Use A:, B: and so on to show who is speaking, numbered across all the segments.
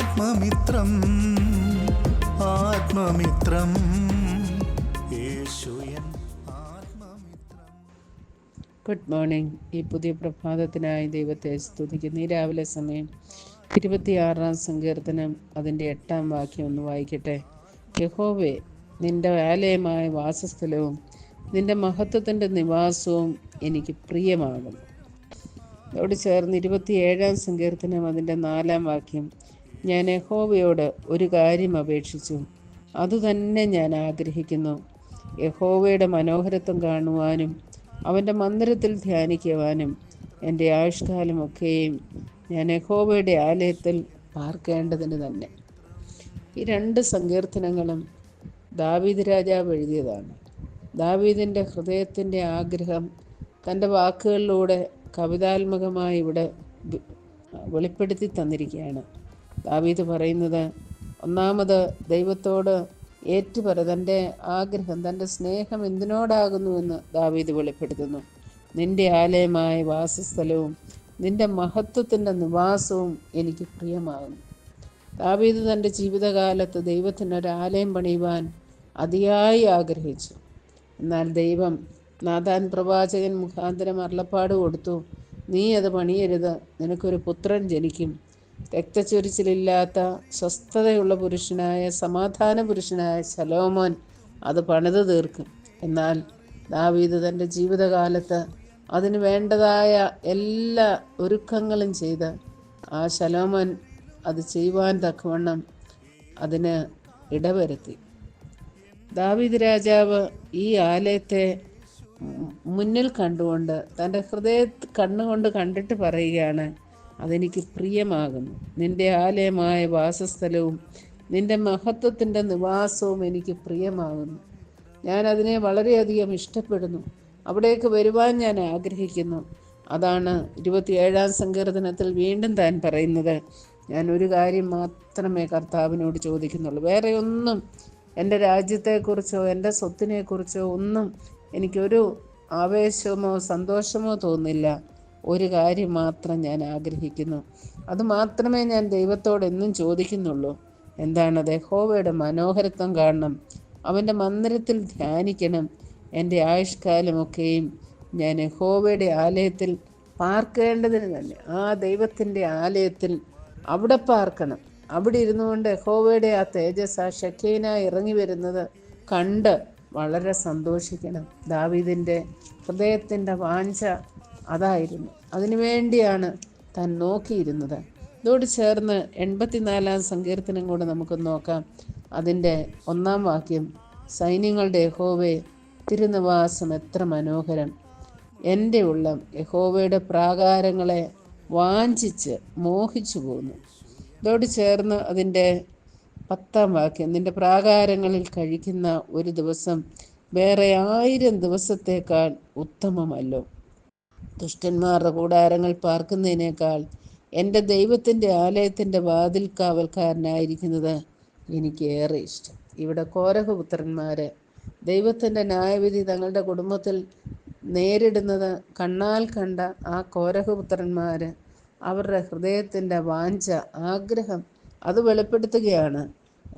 A: ആത്മമിത്രം ആത്മമിത്രം.
B: Good morning ഈ പുതിയ പ്രഭാതത്തിനായി ദൈവത്തെ സ്തുതിക്കുന്ന. ഈ രാവിലെ സമയം ഇരുപത്തിയാറാം സങ്കീർത്തനം അതിന്റെ എട്ടാം വാക്യം ഒന്ന് വായിക്കട്ടെ. യഹോവേ നിന്റെ ആലയമായ വാസസ്ഥലവും നിന്റെ മഹത്വത്തിന്റെ നിവാസവും എനിക്ക് പ്രിയമാകുന്നു. അതോട് ചേർന്ന് ഇരുപത്തിയേഴാം സങ്കീർത്തനം അതിന്റെ നാലാം വാക്യം ഞാൻ യഹോവയോട് ഒരു കാര്യം അപേക്ഷിച്ചു. അതുതന്നെ ഞാൻ ആഗ്രഹിക്കുന്നു. യഹോവയുടെ മനോഹരത്വം കാണുവാനും അവന്റെ മന്ദിരത്തിൽ ധ്യാനിക്കുവാനും എന്റെ ആയുഷ്കാലമൊക്കെയും ഞാൻ യഹോവയുടെ ആലയത്തിൽ പാർക്കേണ്ടതിന് തന്നെ. ഈ രണ്ട് സങ്കീർത്തനങ്ങളും ദാവീദ് രാജാവ് എഴുതിയതാണ്. ദാവീദിന്റെ ഹൃദയത്തിന്റെ ആഗ്രഹം തന്റെ വാക്കുകളിലൂടെ കവിതാത്മകമായി ഇവിടെ വെളിപ്പെടുത്തി തന്നിരിക്കുകയാണ്. ദാവീദ് പറയുന്നത് ഒന്നാമത് ദൈവത്തോട് ഏറ്റുപറ തന്റെ ആഗ്രഹം തന്റെ സ്നേഹം എന്തിനോടാകുന്നു എന്ന് ദാവീദ് വെളിപ്പെടുത്തുന്നു. നിന്റെ ആലയമായ വാസസ്ഥലവും നിന്റെ മഹത്വത്തിന്റെ നിവാസവും എനിക്ക് പ്രിയമാകുന്നു. ദാവീദ് തന്റെ ജീവിതകാലത്ത് ദൈവത്തിനൊരു ആലയം പണിയുവാൻ അതിയായി ആഗ്രഹിച്ചു. എന്നാൽ ദൈവം നാഥാൻ പ്രവാചകൻ മുഖാന്തരം അരുളപ്പാട് കൊടുത്തു നീ അത് പണിയരുത് നിനക്കൊരു പുത്രൻ ജനിക്കും. രക്തച്ചൊരിച്ചിലില്ലാത്ത സ്വസ്ഥതയുള്ള പുരുഷനായ സമാധാന പുരുഷനായ ശലോമോൻ അത് പണിത് തീർക്കും. എന്നാൽ ദാവീദ് തന്റെ ജീവിതകാലത്ത് അതിന് വേണ്ടതായ എല്ലാ ഒരുക്കങ്ങളും ചെയ്ത് ആ ശലോമോൻ അത് ചെയ്യുവാൻ തക്കവണ്ണം അതിന് ഇടവരുത്തി. ദാവീദ് രാജാവ് ഈ ആലയത്തെ മുന്നിൽ കണ്ടുകൊണ്ട് തന്റെ ഹൃദയ കണ്ണുകൊണ്ട് കണ്ടിട്ട് പറയുകയാണ് അതെനിക്ക് പ്രിയമാകുന്നു. നിന്റെ ആലയമായ വാസസ്ഥലവും നിന്റെ മഹത്വത്തിന്റെ നിവാസവും എനിക്ക് പ്രിയമാകുന്നു. ഞാൻ അതിനെ വളരെയധികം ഇഷ്ടപ്പെടുന്നു. അവിടേക്ക് വരുവാൻ ഞാൻ ആഗ്രഹിക്കുന്നു. അതാണ് ഇരുപത്തിയേഴാം സങ്കീർത്തനത്തിൽ വീണ്ടും താൻ പറയുന്നത്. ഞാൻ ഒരു കാര്യം മാത്രമേ കർത്താവിനോട് ചോദിക്കുന്നുള്ളൂ. വേറെ ഒന്നും എന്റെ രാജ്യത്തെക്കുറിച്ചോ എന്റെ സ്വത്തിനെക്കുറിച്ചോ ഒന്നും എനിക്കൊരു ആവേശമോ സന്തോഷമോ തോന്നില്ല. ഒരു കാര്യം മാത്രം ഞാൻ ആഗ്രഹിക്കുന്നു. അത് മാത്രമേ ഞാൻ ദൈവത്തോട് എന്നും ചോദിക്കുന്നുള്ളൂ. എന്താണത് ഹോവയുടെ മനോഹരത്വം കാണണം. അവന്റെ മന്ദിരത്തിൽ ധ്യാനിക്കണം. എന്റെ ആയുഷ്കാലമൊക്കെയും ഞാൻ ഹോവയുടെ ആലയത്തിൽ പാർക്കേണ്ടതിന് തന്നെ. ആ ദൈവത്തിന്റെ ആലയത്തിൽ അവിടെ പാർക്കണം. അവിടെ ഇരുന്നു കൊണ്ട് ഹോവയുടെ ആ തേജസ് ആ ഷക്കീന ഇറങ്ങി വരുന്നത് കണ്ട് വളരെ സന്തോഷിക്കണം. ദാവീദിന്റെ ഹൃദയത്തിന്റെ വാഞ്ച അതായിരുന്നു. അതിനുവേണ്ടിയാണ് താൻ നോക്കിയിരുന്നത്. ഇതോട് ചേർന്ന് എൺപത്തിനാലാം സങ്കീർത്തനം കൂടെ നമുക്ക് നോക്കാം. അതിന്റെ ഒന്നാം വാക്യം സൈന്യങ്ങളുടെ യഹോവേ തിരുനിവാസം എത്ര മനോഹരം. എന്റെ ഉള്ളം യഹോവയുടെ പ്രാകാരങ്ങളെ വാഞ്ചിച്ച് മോഹിച്ചു പോകുന്നു ഇതോട് ചേർന്ന് അതിന്റെ പത്താം വാക്യം നിന്റെ പ്രാകാരങ്ങളിൽ കഴിക്കുന്ന ഒരു ദിവസം വേറെ ആയിരം ദിവസത്തേക്കാൾ ഉത്തമമല്ലോ. ദുഷ്ടന്മാരുടെ കൂടാരങ്ങൾ പാർക്കുന്നതിനേക്കാൾ എന്റെ ദൈവത്തിന്റെ ആലയത്തിന്റെ വാതിൽ കാവൽക്കാരനായിരിക്കുന്നത് എനിക്ക് ഏറെ ഇഷ്ടം. ഇവിടെ കോരഹപുത്രന്മാർ ദൈവത്തിന്റെ ന്യായവിധി തങ്ങളുടെ കുടുംബത്തിൽ നേരിടുന്നത് കണ്ണാൽ കണ്ട ആ കോരഹപുത്രന്മാർ അവരുടെ ഹൃദയത്തിന്റെ വാഞ്ച ആഗ്രഹം അത് വെളിപ്പെടുത്തുകയാണ്.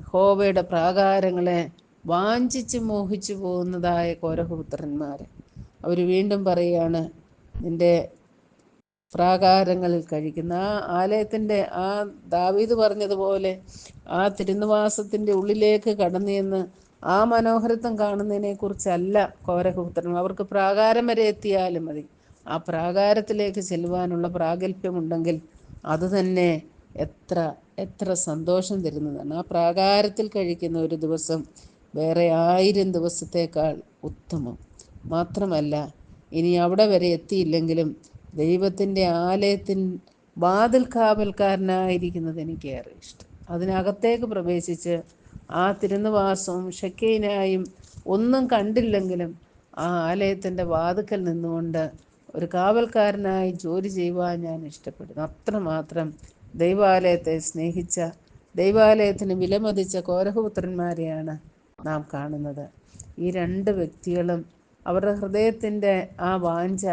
B: ഹോവയുടെ പ്രാകാരങ്ങളെ വാഞ്ചിച്ച് മോഹിച്ചു പോകുന്നതായ കോരഹപുത്രന്മാർ അവർ വീണ്ടും പറയുകയാണ് നിന്റെ പ്രാകാരങ്ങളിൽ കഴിക്കുന്ന ആ ആലയത്തിന്റെ ആ ദാവീദ് പറഞ്ഞതുപോലെ ആ തിരുനിവാസത്തിന്റെ ഉള്ളിലേക്ക് കടന്നു ആ മനോഹരത്വം കാണുന്നതിനെ കുറിച്ചല്ല കോരഹപുത്രൻ. അവർക്ക് പ്രാകാരം വരെ എത്തിയാലും മതി. ആ പ്രാകാരത്തിലേക്ക് ചെല്ലുവാനുള്ള പ്രാഗൽഭ്യമുണ്ടെങ്കിൽ അത് തന്നെ എത്ര എത്ര സന്തോഷം തരുന്നതാണ്. ആ പ്രാകാരത്തിൽ കഴിക്കുന്ന ഒരു ദിവസം വേറെ ആയിരം ദിവസത്തേക്കാൾ ഉത്തമം. മാത്രമല്ല ഇനി അവിടെ വരെ എത്തിയില്ലെങ്കിലും ദൈവത്തിന്റെ ആലയത്തിൻ വാതിൽ കാവൽക്കാരനായിരിക്കുന്നത് എനിക്ക് ഏറെ ഇഷ്ടം. അതിനകത്തേക്ക് പ്രവേശിച്ച് ആ തിരുനിവാസവും ഷക്കീനായും ഒന്നും കണ്ടില്ലെങ്കിലും ആ ആലയത്തിന്റെ വാതുക്കൽ നിന്നുകൊണ്ട് ഒരു കാവൽക്കാരനായി ജോലി ചെയ്യുവാൻ ഞാൻ ഇഷ്ടപ്പെടുന്നു. അത്രമാത്രം ദൈവാലയത്തെ സ്നേഹിച്ച ദൈവാലയത്തിന് വിലമതിച്ച കോരഹപുത്രന്മാരെയാണ് നാം കാണുന്നത്. ഈ രണ്ട് വ്യക്തികളും അവരുടെ ഹൃദയത്തിന്റെ ആ വാഞ്ച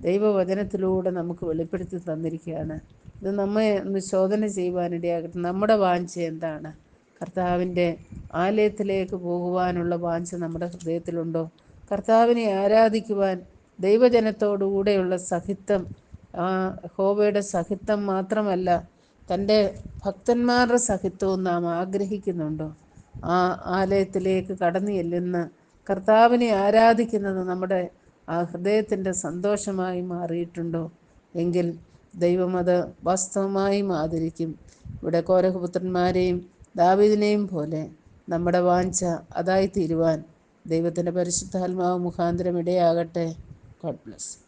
B: ദൈവവചനത്തിലൂടെ നമുക്ക് വെളിപ്പെടുത്തി തന്നിരിക്കുകയാണ്. ഇത് നമ്മെ ഒന്ന് ശോധന ചെയ്യുവാനിടയാകട്ടെ നമ്മുടെ വാഞ്ച എന്താണ്? കർത്താവിന്റെ ആലയത്തിലേക്ക് പോകുവാനുള്ള വാഞ്ച നമ്മുടെ ഹൃദയത്തിലുണ്ടോ? കർത്താവിനെ ആരാധിക്കുവാൻ ദൈവജനത്തോടുകൂടെയുള്ള സഹിത്വം ആ ഹോബയുടെ സഹിത്വം മാത്രമല്ല തന്റെ ഭക്തന്മാരുടെ സഹിത്വവും നാം ആഗ്രഹിക്കുന്നുണ്ടോ? ആ ആലയത്തിലേക്ക് കടന്നു ചെല്ലുന്ന കർത്താവിനെ ആരാധിക്കുന്നത് നമ്മുടെ ആ ഹൃദയത്തിന്റെ സന്തോഷമായി മാറിയിട്ടുണ്ടോ? എങ്കിൽ ദൈവം അത് വാസ്തവമായും ആദരിക്കും. ഇവിടെ കോരഹപുത്രന്മാരെയും ദാവീദിനെയും പോലെ നമ്മുടെ വാഞ്ച അതായി തീരുവാൻ ദൈവത്തിന്റെ പരിശുദ്ധാത്മാവ് മുഖാന്തരം ഇടയാകട്ടെ. God bless